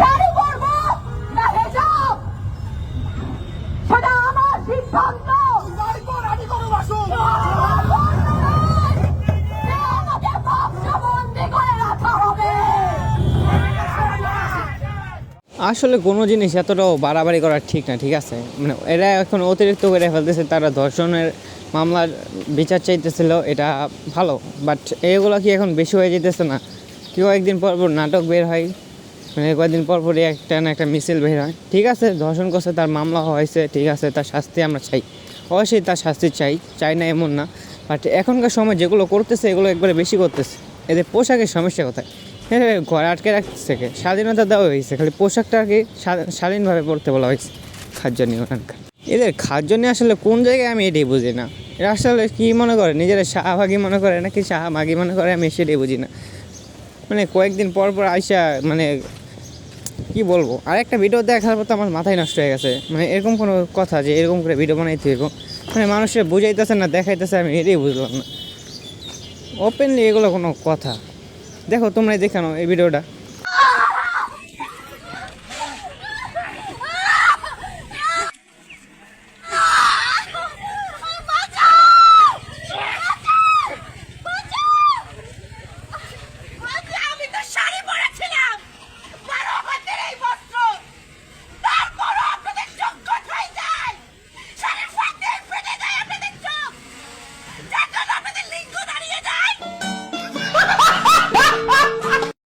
শাড়ি পরবো না হেজাব সেটা আমার সিদ্ধান্ত। আমি করো বাসু। আমাকে বন্দি করে রাখা হবে। আসলে কোনো জিনিস এতটাও বাড়াবাড়ি করা ঠিক না ঠিক আছে? মানে এরা এখন অতিরিক্ত করে ফেলতেছে তারা ধর্ষণের মামলার বিচার চাইতেছিল এটা ভালো। বাট এগুলো কি এখন বেশি হয়ে যেতেছে না? কেউ একদিন পর পর নাটক বের হয়। মানে কয়েকদিন পর পরই একটা না একটা মিছিল বের হয়। ঠিক আছে? ধর্ষণ করছে, তার মামলা হয়েছে, ঠিক আছে, তার শাস্তি আমরা চাই। অবশ্যই তার শাস্তি চাই চাই না এমন না। বাট এখনকার সময় যেগুলো করতেছে, এগুলো একবারে বেশি করতেছে। এদের পোশাকের সমস্যা কোথায়? ঘরে আটকে রাখতেছে কে? স্বাধীনতা দেওয়া হয়েছে, খালি পোশাকটা আর স্বাধীনভাবে পড়তে বলা হয়েছে। খাদ্য নিয়ে ওখানকার এদের খাদ্য নিয়ে আসলে কোন জায়গায় আমি এটাই বুঝি না। এরা আসলে কী মনে করে? নিজেরা শাহভাগি মনে করে নাকি শাহভাগি মনে করে আমি সেটাই বুঝি না। মানে কয়েকদিন পর পর আইসা মানে কি বলব? আর একটা ভিডিও দেখার পর তো আমার মাথায় নষ্ট হয়ে গেছে। মানে এরকম কোনো কথা যে এরকম করে ভিডিও বানাইতে এরকম মানে মানুষের বুঝাইতেছে না, দেখাইতেছে, আমি এটাই বুঝলাম না। ওপেনলি এগুলো কোনো কথা। দেখো, তোমরাই দেখানো এই ভিডিওটা